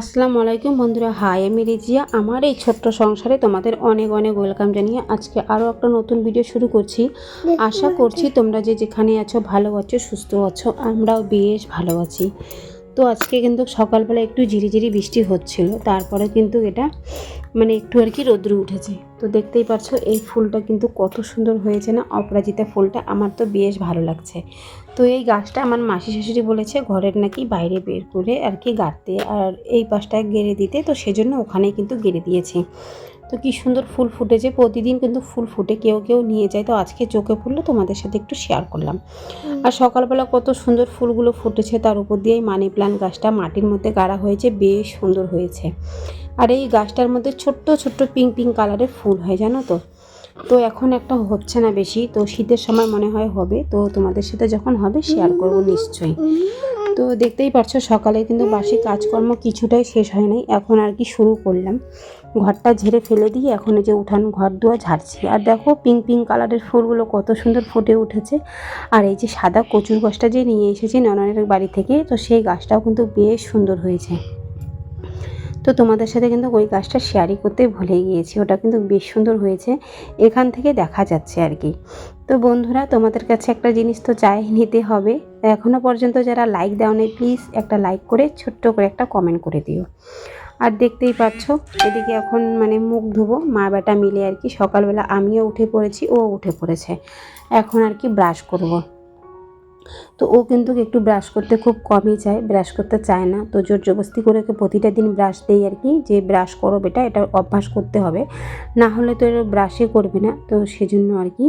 আসসালামু আলাইকুম বন্ধুরা, হাই, আমি রিজিয়া। আমার এই ছোট্ট সংসারে তোমাদের অনেক অনেক ওয়েলকাম জানিয়ে আজকে আরও একটা নতুন ভিডিও শুরু করছি। আশা করছি তোমরা যে যেখানে আছো ভালো আছো, সুস্থ আছো, আমরাও বেশ ভালো আছি। তো আজকে কিন্তু সকালবেলা একটু ঝিরিঝিরি বৃষ্টি হচ্ছিল, তারপরে কিন্তু এটা মানে একটু আর কি রোদ্রু উঠেছে। তো দেখতেই পাচ্ছ এই ফুলটা কিন্তু কত সুন্দর হয়েছে না, অপরাজিতা ফুলটা আমার তো বেশ ভালো লাগছে। তো এই গাছটা আমার মাসি শাশুড়ি বলেছে ঘরের নাকি বাইরে বের করে আর কি গাড়তে আর এই পাশটায় গেড়ে দিতে, তো সেজন্য ওখানেই কিন্তু গেড়ে দিয়েছি। তো কি সুন্দর ফুল ফুটেছে। প্রতিদিন কিন্তু ফুল ফুটে কেউ কেউ নিয়ে যায়। তো আজকে চোখে পড়ল তোমাদের সাথে একটু শেয়ার করলাম। আর সকালবেলা কত সুন্দর ফুলগুলো ফুটেছে তার উপর দিয়েই মানি প্লান্ট গাছটা মাটির মধ্যে গাড়া হয়েছে বেশ সুন্দর হয়েছে। আর এই গাছটার মধ্যে ছোট্ট ছোট্ট পিঙ্ক পিঙ্ক কালারের ফুল হয় জানো তো? তো এখন একটা হচ্ছে না বেশি তো শীতের সময় মনে হয় হবে। তো তোমাদের সাথে যখন হবে শেয়ার করব নিশ্চয়ই। তো দেখতেই পারছ সকালে কিন্তু বাসি কাজকর্ম কিছুটাই শেষ হয় নাই। এখন আর কি শুরু করলাম। ঘরটা ঝেড়ে ফেলে দিয়ে এখন এই যে উঠান ঘর দুয়ার ঝাড়ছি। আর দেখো পিঙ্ক পিঙ্ক কালারের ফুলগুলো কত সুন্দর ফুটে উঠেছে। আর এই যে সাদা কচুর গাছটা যে নিয়ে এসেছি নননের বাড়ি থেকে, তো সেই গাছটাও কিন্তু বেশ সুন্দর হয়েছে। তো তোমাদের সাথে কিন্তু ওই গাছটা শেয়ারই করতে ভুলে গিয়েছি। ওটা কিন্তু বেশ সুন্দর হয়েছে। এখান থেকে দেখা যাচ্ছে আর কি। তো বন্ধুরা, তোমাদের কাছে একটা জিনিস তো চাই নিতে হবে। এখনও পর্যন্ত যারা লাইক দাও নেই প্লিজ একটা লাইক করে, ছোট্ট করে একটা কমেন্ট করে দিও আর দেখতেই পাচ্ছ, এদিকে এখন মানে মুখ ধুবো, মা বেটা মিলে আর কি সকালবেলা আমিও উঠে পড়েছি, ও উঠে পড়েছে এখন আর কি ব্রাশ করব। তো ও কিন্তু একটু ব্রাশ করতে খুব কমই চায় ব্রাশ করতে চায় না। তো জোর জবস্তি করে ওকে প্রতিটা দিন ব্রাশ দেই আর কি, যে ব্রাশ করো বেটা, এটা অভ্যাস করতে হবে। না হলে তো এর ব্রাশই করবে না, তো সেজন্য আর কি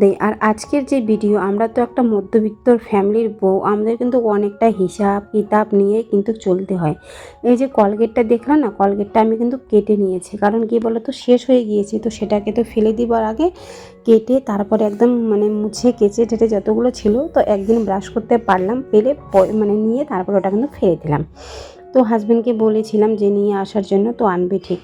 দেয় আর আজকের যে ভিডিও আমরা তো একটা মধ্যবিত্তর ফ্যামিলির বউ, আমাদের কিন্তু অনেকটা হিসাব কিতাব নিয়ে কিন্তু চলতে হয়। এই যে কলগেটটা দেখলাম না, কলগেটটা আমি কিন্তু কেটে নিয়েছি, কারণ কি বলো তো শেষ হয়ে গিয়েছি, তো সেটাকে তো ফেলে দিবার আগে কেটে তারপরে একদম মানে মুছে কেচে টেটে যতগুলো ছিল তো একদিন ব্রাশ করতে পারলাম, পেলে মানে নিয়ে তারপর ওটা কিন্তু ফেলে দিলাম। তো হাজব্যান্ডকে বলেছিলাম যে নিয়ে আসার জন্য তো আনবে ঠিক।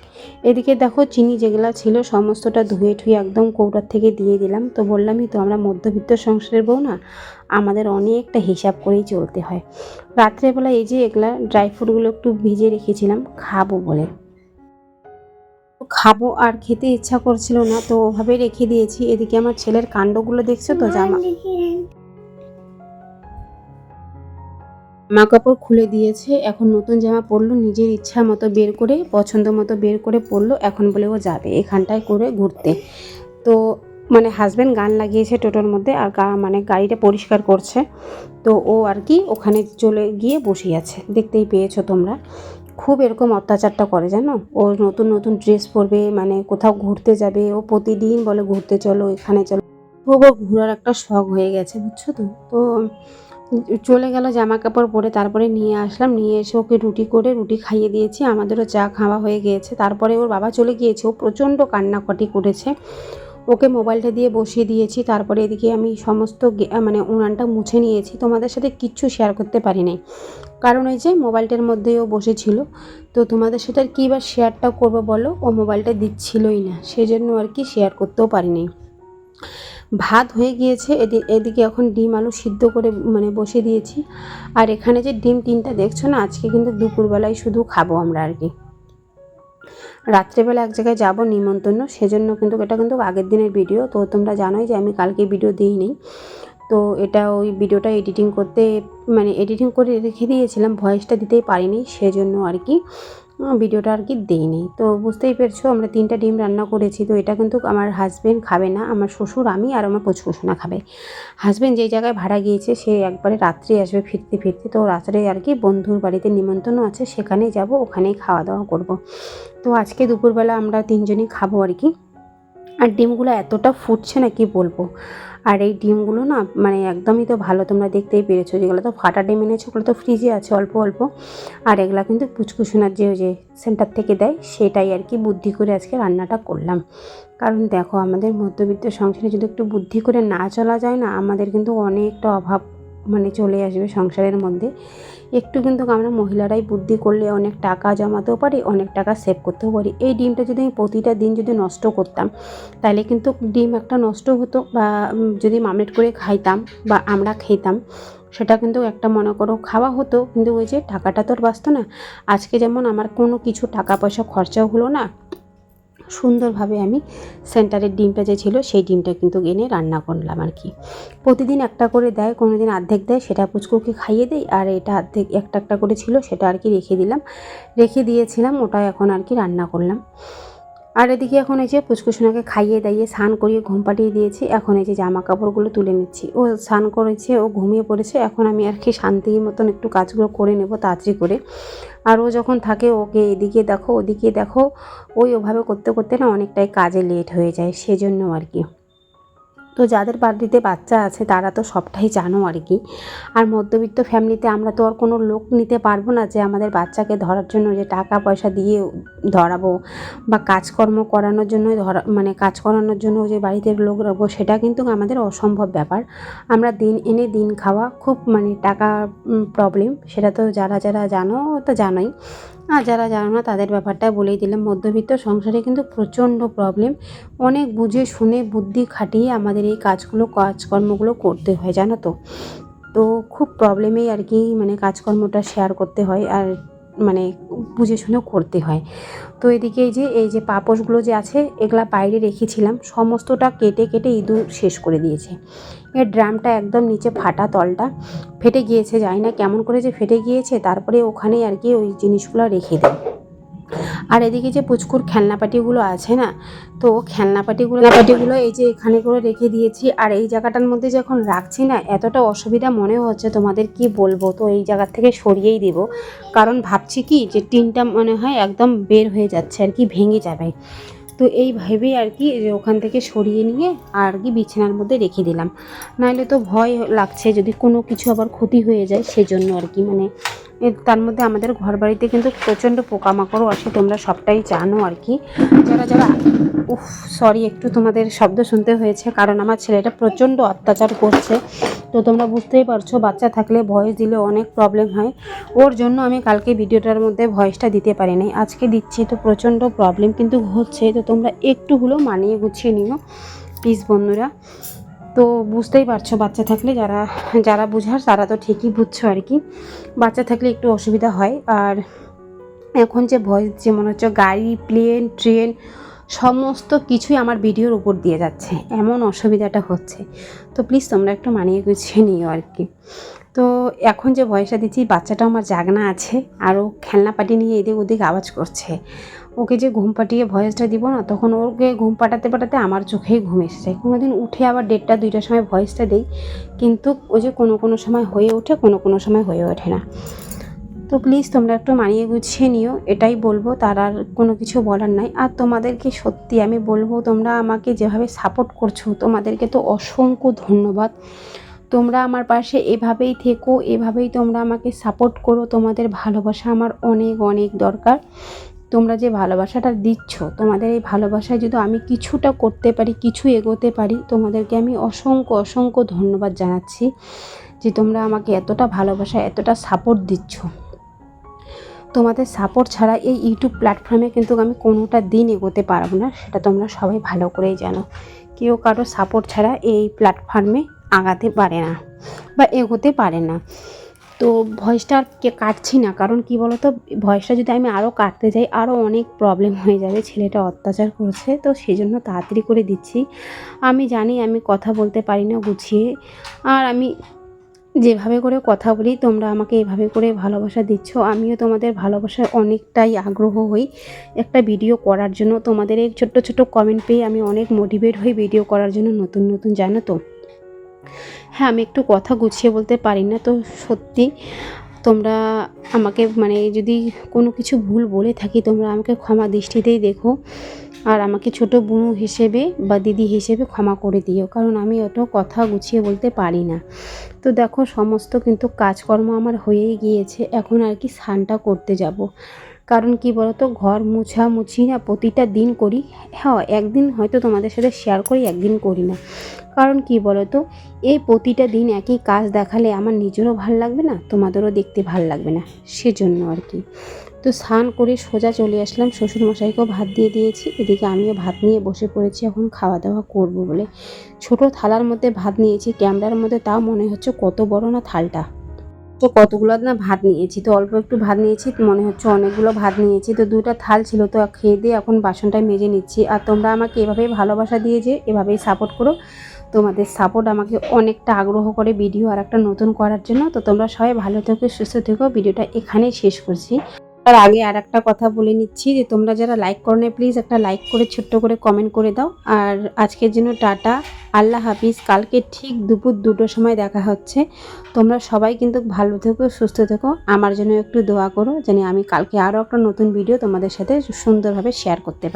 এদিকে দেখো চিনি যেগুলো ছিল সমস্তটা ধুয়ে ঠুয়ে একদম কৌটার থেকে দিয়ে দিলাম। তো বললামই তো আমরা মধ্যবিত্ত সংসারের বউ না, আমাদের অনেকটা হিসাব করেই চলতে হয়। রাত্রেবেলা এই যে এগুলা ড্রাই ফ্রুটগুলো একটু ভিজে রেখেছিলাম, খাব বলে। খাব আর খেতে ইচ্ছা করছিল না তো ওভাবে রেখে দিয়েছি। এদিকে আমার ছেলের কাণ্ডগুলো দেখছ তো জামা? মা কাপড় খুলে দিয়েছে এখন নতুন জামা পরলো নিজের ইচ্ছা মতো বের করে পছন্দ মতো বের করে পরলো এখন বলে ও যাবে এখানটায় করে ঘুরতে। তো মানে হাজব্যান্ড গান লাগিয়েছে টোটোর মধ্যে আর গা মানে গাড়িটা পরিষ্কার করছে। তো ও আর কি ওখানে চলে গিয়ে বসে আছে। দেখতেই পেয়েছ তোমরা। খুব এরকম অত্যাচারটা করে জানো? ও নতুন নতুন ড্রেস পরবে মানে কোথাও ঘুরতে যাবে, ও প্রতিদিন বলে ঘুরতে চলো, এখানে চলো। ওর ঘোরার একটা শখ হয়ে গেছে, বুঝছ তো? তো চলে গেল জামা কাপড় পরে, তারপরে নিয়ে আসলাম। নিয়ে এসে ওকে রুটি করে রুটি খাইয়ে দিয়েছি। আমাদেরও চা খাওয়া হয়ে গিয়েছে। তারপরে ওর বাবা চলে গিয়েছে। ও প্রচণ্ড কান্নাকাটি করেছে। ওকে মোবাইলটা দিয়ে বসিয়ে দিয়েছি, তারপরে এদিকে আমি সমস্ত মানে উনানটা মুছে নিয়েছি। তোমাদের সাথে কিচ্ছু শেয়ার করতে পারি নাই। কারণ ওই যে মোবাইলটার মধ্যেই ও বসেছিল। তো তোমাদের সাথে আর কী বা শেয়ারটা করব বলো? ও মোবাইলটা দিচ্ছিলই না। সেজন্য আর কি শেয়ার করতেও পারিনি ভাত হয়ে গিয়েছে, এদি- এদিকে এখন ডিম আলু সিদ্ধ করে মানে বসিয়ে দিয়েছি। আর এখানে যে ডিম তিনটা দেখছ না, আজকে কিন্তু দুপুরবেলায় শুধু খাব আমরা আর কি। রাত্রেবেলা এক জায়গায় যাব নিমন্ত্রণ, সেজন্য কিন্তু এটা কিন্তু আগের দিনের ভিডিও। তো তোমরা জানোই যে আমি কালকে ভিডিও দিই নি তো এটা ওই ভিডিওটা এডিটিং করতে মানে এডিটিং করে রেখে দিয়েছিলাম ভয়েসটা দিতেই পারিনি, সেজন্য আর কি। ভিডিওটা আর কি দেইনি তো বুঝতেই পেরেছ, আমরা তিনটা ডিম রান্না করেছি, তো এটা কিন্তু আমার হাজব্যান্ড খাবে না, আমার শ্বশুর, আমি আর আমার পছুশোনা খাবে। হাজব্যান্ড যেই জায়গায় ভাড়া গিয়েছে, সে একবারে রাত্রে আসবে ফিরতে ফিরতে, তো রাত্রে আর কি বন্ধুর বাড়িতে নিমন্ত্রণ আছে, সেখানেই যাব, ওখানেই খাওয়া দাওয়া করব। তো আজকে দুপুরবেলা আমরা তিনজনই খাব আর কি। আর ডিমগুলো এতটা ফুটছে না, কি বলব? আর এই ডিমগুলো না মানে একদমই তো ভালো, তোমরা দেখতেই পেরেছ, যেগুলো তো ফাটা ডিম এনেছো, ওগুলো তো ফ্রিজে আছে অল্প অল্প। আর এগুলো কিন্তু পুচকুসোনার যে যে সেন্টার থেকে দেয়, সেটাই আর কি বুদ্ধি করে আজকে রান্নাটা করলাম। কারণ দেখো, আমাদের মধ্যবিত্ত সংসারে যদি একটু বুদ্ধি করে না চলা যায় না, আমাদের কিন্তু অনেকটা অভাব মানে চলে আসবে সংসারের মধ্যে, একটু কিন্তু আমরা মহিলারাই বুদ্ধি করলে অনেক টাকা জমাতেও পারি, অনেক টাকা সেভ করতেও পারি। এই ডিমটা যদি আমি প্রতিটা দিন যদি নষ্ট করতাম, তাহলে কিন্তু ডিম একটা নষ্ট হতো বা যদি মামলেট করে খাইতাম বা আমরা খেতাম, সেটা কিন্তু একটা মনে করো খাওয়া হতো। কিন্তু ওই যে টাকাটা তো আর বাঁচতো না। আজকে যেমন আমার কোনো কিছু টাকা পয়সা খরচাও হলো না সুন্দরভাবে আমি সেন্টারের ডিমটা যে ছিল, সেই ডিমটা কিন্তু এনে রান্না করলাম আর কি। প্রতিদিন একটা করে দেয় কোনো দিন অর্ধেক দেয়, সেটা পুচকুকে খাইয়ে দেয় আর এটা অর্ধেক একটা একটা করে ছিল, সেটা আর কি রেখে দিলাম। রেখে দিয়েছিলাম, ওটা এখন আর কি রান্না করলাম। আর এদিকে এখন এই যে পুচকুসোনাকে খাইয়ে দাইয়ে স্নান করিয়ে ঘুম পাঠিয়ে দিয়েছি, এখন এই যে জামা কাপড়গুলো তুলে নিচ্ছি। ও স্নান করেছে, ও ঘুমিয়ে পড়েছে, এখন আমি আর কি শান্তির মতন একটু কাজগুলো করে নেব তাড়াতাড়ি করে। আর ও যখন থাকে ওকে এদিকে দেখো, ওদিকে দেখো, ওই ওভাবে করতে করতে না অনেকটাই কাজে লেট হয়ে যায়, সেজন্য আর কি। তো যাদের বাড়িতে বাচ্চা আছে, তারা তো সবটাই জানো আর কি। আর মধ্যবিত্ত ফ্যামিলিতে আমরা তো আর কোনো লোক নিতে পারব না যে আমাদের বাচ্চাকে ধরার জন্য যে টাকা পয়সা দিয়ে ধরাবো বা কাজকর্ম করানোর জন্য ধরা মানে কাজ করানোর জন্য যে বাড়িতে লোক রাখব, সেটা কিন্তু আমাদের অসম্ভব ব্যাপার। আমরা দিন এনে দিন খাওয়া খুব মানে টাকা প্রবলেম সেটা তো যারা যারা জানো তো জানোই। আর যারা জানো না, তাদের ব্যাপারটা বলেই দিলাম। মধ্যবিত্ত সংসারে কিন্তু প্রচণ্ড প্রবলেম অনেক বুঝে শুনে বুদ্ধি খাটিয়ে আমাদের এই কাজগুলো, কাজকর্মগুলো করতে হয়, জানো তো? তো খুব প্রবলেমেই আর কি মানে কাজকর্মটা শেয়ার করতে হয় আর মানে বুঝে শুনেও করতে হয়। তো এদিকে এই যে এই যে পাপোশগুলো যে আছে, এগুলা বাইরে রেখেছিলাম, সমস্তটা কেটে কেটে ইঁদুর শেষ করে দিয়েছে। এর ড্রামটা একদম নিচে ফাটা তলটা। ফেটে গিয়েছে, জানি না কেমন করে যে ফেটে গিয়েছে, তারপরে ওখানে আর কি ওই জিনিসগুলো রেখে দিই। আর এদিকে যে পুচকুর খেলনাপাটিগুলো আছে না, তো খেলনাপাটিগুলো পাটিগুলো এই যে এখানে করে রেখে দিয়েছি। আর এই জায়গাটার মধ্যে যখন রাখছি না, এতটা অসুবিধা মনে হচ্ছে তোমাদের কি বলব? তো এই জায়গার থেকে সরিয়েই দেব। কারণ ভাবছি কি যে টিনটা মনে হয় একদম বের হয়ে যাচ্ছে, আর কি ভেঙে যাবে। তো এই ভেবেই আর কি ওখান থেকে সরিয়ে নিয়ে আর কি বিছানার মধ্যে রেখে দিলাম। নাহলে তো ভয় লাগছে যদি কোনো কিছু আবার ক্ষতি হয়ে যায়, সেজন্য আর কি মানে তার মধ্যে আমাদের ঘর বাড়িতে কিন্তু প্রচণ্ড পোকামাকড়ও আসে, তোমরা সবটাই জানো আর কি। যারা যারা, উফ সরি একটু তোমাদের শব্দ শুনতে হয়েছে, কারণ আমার ছেলেটা প্রচণ্ড অত্যাচার করছে। তো তোমরা বুঝতেই পারছ, বাচ্চা থাকলে ভয়েস দিলে অনেক প্রবলেম হয়। ওর জন্য আমি কালকে ভিডিওটার মধ্যে ভয়েসটা দিতে পারিনি। আজকে দিচ্ছি তো প্রচণ্ড প্রবলেম কিন্তু হচ্ছে, তো তোমরা একটু হলেও মানিয়ে গুছিয়ে নিও প্লিজ বন্ধুরা। তো বুঝতেই পারছ, বাচ্চা থাকলে যারা যারা বুঝার তারা তো ঠিকই বুঝছ আর কি। বাচ্চা থাকলে একটু অসুবিধা হয়। আর এখন যে ভয়েস যে মনে হচ্ছে গাড়ি প্লেন ট্রেন সমস্ত কিছুই আমার ভিডিওর উপর দিয়ে যাচ্ছে। এমন অসুবিধাটা হচ্ছে। তো প্লিজ তোমরা একটু মানিয়ে গুছিয়ে নিও আর কি। তো এখন যে ভয়েসটা দিচ্ছি বাচ্চাটা আমার জাগনা আছে। আরও খেলনা পাটি নিয়ে এদিক ওদিক আওয়াজ করছে। ওকে যে ঘুম পাটিয়ে ভয়েসটা দিব না, তখন ওকে ঘুম পাটাতে পাটাতে আমার চোখেই ঘুম এসে যায় কোনো দিন উঠে আবার দেড়টা, দুইটার সময় ভয়েসটা দিই, কিন্তু ওই যে কোনো কোনো সময় হয়ে ওঠে, কোনো কোনো সময় হয়ে ওঠে না। তো প্লিজ তোমরা একটু মানিয়ে গুছিয়ে নিও, এটাই বলব, তার আর কোনো কিছু বলার নাই। আর তোমাদেরকে সত্যি আমি বলব, তোমরা আমাকে যেভাবে সাপোর্ট করছ, তোমাদেরকে তো অসংখ্য ধন্যবাদ। তোমরা আমার পাশে এভাবেই থেকো, এভাবেই তোমরা আমাকে সাপোর্ট করো, তোমাদের ভালোবাসা আমার অনেক অনেক দরকার। তোমরা যে ভালোবাসাটা দিচ্ছ, তোমাদের এই ভালোবাসায় যদি আমি কিছুটা করতে পারি, কিছু এগোতে পারি, তোমাদেরকে আমি অসংখ্য অসংখ্য ধন্যবাদ জানাচ্ছি যে তোমরা আমাকে এতটা ভালোবাসা, এতটা সাপোর্ট দিচ্ছ। তোমাদের সাপোর্ট ছাড়া এই ইউটিউব প্ল্যাটফর্মে কিন্তু আমি কোনোটা দিন এগোতে পারব না, সেটা তোমরা সবাই ভালো করেই জানো। কেউ কারও সাপোর্ট ছাড়া এই প্ল্যাটফর্মে আগাতে পারে না বা এগোতে পারে না। তো ভয়েসটা আর কে কাটছি না। কারণ কি বলতো, ভয়েসটা যদি আমি আরও কাটতে যাই আরও অনেক প্রবলেম হয়ে যাবে, ছেলেটা অত্যাচার করছে। তো সেই জন্য তাড়াতাড়ি করে দিচ্ছি। আমি জানি আমি কথা বলতে পারি না গুছিয়ে। আর আমি যেভাবে করে কথা বলি, তোমরা আমাকে এভাবে করে ভালোবাসা দিচ্ছ, আমিও তোমাদের ভালোবাসার অনেকটাই আগ্রহ হই। একটা ভিডিও করার জন্য তোমাদের এই ছোট্ট ছোট্ট কমেন্ট পেয়ে আমি অনেক মোটিভেট হই ভিডিও করার জন্য নতুন নতুন, জানো তো? হ্যাঁ আমি একটু কথা গুছিয়ে বলতে পারি না তো, সত্যি। তোমরা আমাকে মানে যদি কোনো কিছু ভুল বলে থাকি, তোমরা আমাকে ক্ষমা দৃষ্টিতেই দেখো। আর আমাকে ছোট বোন হিসেবে বা দিদি হিসেবে ক্ষমা করে দিও, কারণ আমি অত কথা গুছিয়ে বলতে পারি না। তো দেখো, সমস্ত কিন্তু কাজকর্ম আমার হয়েই গিয়েছে, এখন আর কি স্নানটা করতে যাব। কারণ কি বলতো? ঘর মুছা মুছি না, প্রতিটা দিন করি। হ্যাঁ একদিন হয়তো তোমাদের সাথে শেয়ার করি, একদিন করি না। কারণ কি বলতো? এই প্রতিটা দিন একই কাজ দেখালে আমার নিজেরও ভালো লাগবে না, তোমাদেরও দেখতে ভালো লাগবে না। সেজন্য আর কি। তো স্নান করে সোজা চলে আসলাম। শ্বশুরমশাইকেও ভাত দিয়ে দিয়েছি। এদিকে আমিও ভাত নিয়ে বসে পড়েছি, এখন খাওয়া দাওয়া করব বলে। ছোট থালার মধ্যে ভাত নিয়েছি, ক্যামেরার মধ্যে তাও মনে হচ্ছে কত বড় না থালটা। তো কতগুলো না ভাত নিয়েছি, তো অল্প একটু ভাত নিয়েছি, মনে হচ্ছে অনেকগুলো ভাত নিয়েছি, তো দুটা থাল ছিল, তো খেয়ে দিয়ে এখন বাসনটা মেজে নিচ্ছি। আর তোমরা আমাকে এভাবেই ভালোবাসা দিয়ে যে এভাবেই সাপোর্ট করো, তোমাদের সাপোর্ট আমাকে অনেকটা আগ্রহ করে ভিডিও আর একটা নতুন করার জন্য। তো তোমরা সবাই ভালো থেকো, সুস্থ থেকো, ভিডিওটা এখানেই শেষ করছি। তার আগে আর একটা কথা বলে নিচ্ছি যে তোমরা যারা লাইক করো না প্লিজ একটা লাইক করে, ছোট্ট করে কমেন্ট করে দাও। আর আজকের জন্য টাটা। আল্লাহ হাফিজ। কালকে ঠিক দুপুর দুটোর সময় দেখা হচ্ছে। তোমরা সবাই কিন্তু ভালো থেকো, সুস্থ থেকো। আমার জন্য একটু দোয়া করো, যেন আমি কালকে আরও একটা নতুন ভিডিও তোমাদের সাথে সুন্দরভাবে শেয়ার করতে পারি।